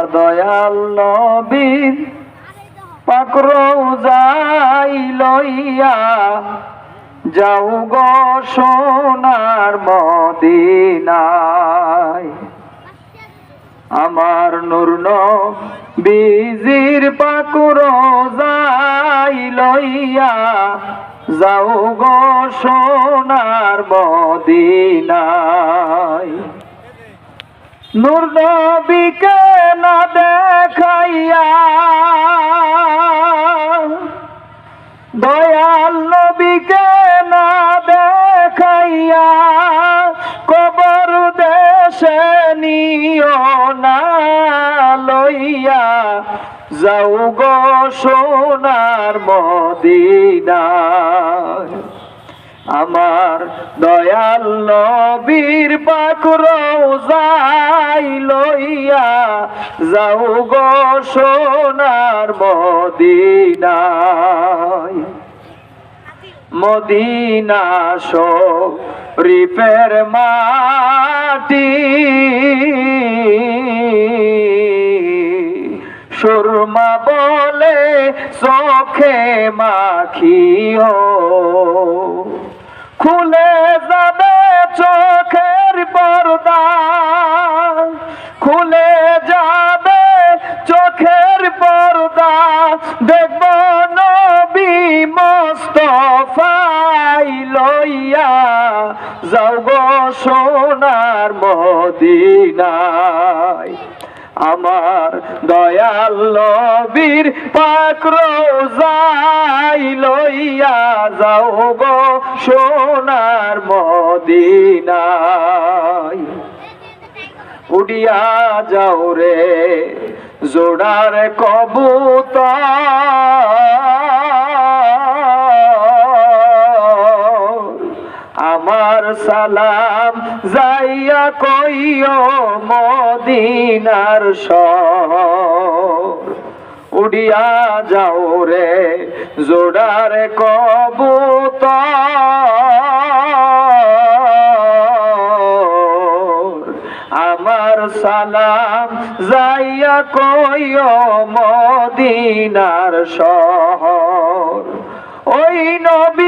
আমার দয়াল নবীর পাকরৌ যাই লইয়া যাও গো সোনার মদিনায়। আমার নূর বিজির পাকুর যাই লইয়া যাও গো সোনার নূর নবীকে না দেখাইয়া দয়াল নবীকে না দেখাইয়া কবর দেশে নিও না লইয়া যাও গো সোনার মদিনায়। আমার দয়াল নবীর পাকুর যাই লইয়া যাও গো সোনার মদিনায়। মদিনা শরীফের মাটি সুরমা বলে চোখে মাখিও। খুলে যাবে চোখের পর্দা। খুলে যাবে চোখের পর্দা। দেখব নবী মস্তফাই লইয়া যাও গো সোনার মদিনায়। আমার দয়াল নবীর পাকর যাই লইয়া যাও গো সোনার মদিনায়। উড়িয়া যাও রে জোড়ার কবুতর। আমার সালাম যাইয়া কইও মদিনার শহর উড়িয়া যাও রে জোড়ার কবুতর। আমার সালাম যাইয়া কইও মদিনার শহর ওই নবীকে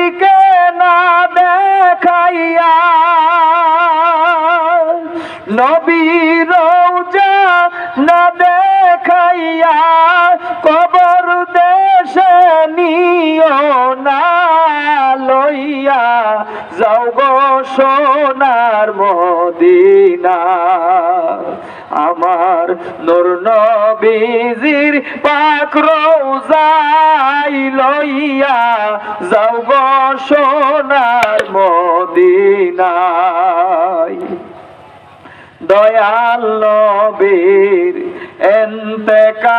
নবীর না দেখাইয়া কবর দেশে নিও না লইয়া। যাও গো সোনার মদিনা। আমার নূর নবীজির পাক রোজাই লইয়া যাও গো সোনার মদিনায় দয়াল নবীর এন্তেকালে।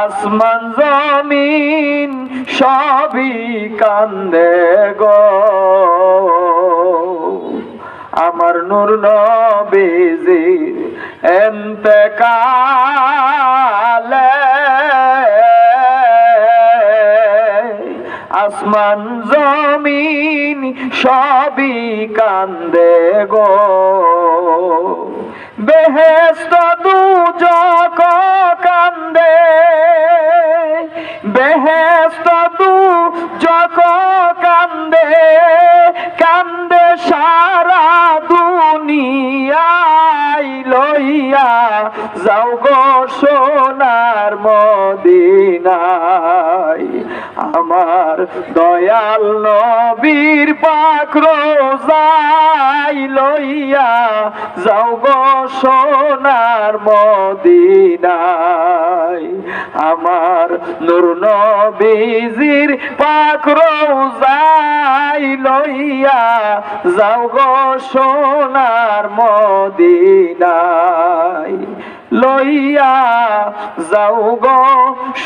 আসমান জমিন সবই কান্দে গো। আমার নূর নবীজির এন্তেকালে। আসমান জমিন সবই কান্দে গো। বেহেস্ত দুজক কান্দে বেহেস্ত দুজক কান্দে কান্দে সারা দুনিয়াই লইয়া যাও গো সোনার মদিনায় আমার দয়াল নবীর পাখর যাই লইয়া যাও গো সোনার মদিনায়। আমার নূর নবীজির পাখর যাই লইয়া যাও গো সোনার লইয়া যাও গো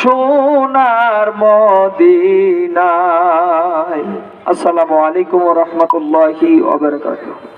সোনার মদিনায়। আসসালামু আলাইকুম রহমতুল্লাহি ওয়া বারাকাতুহু।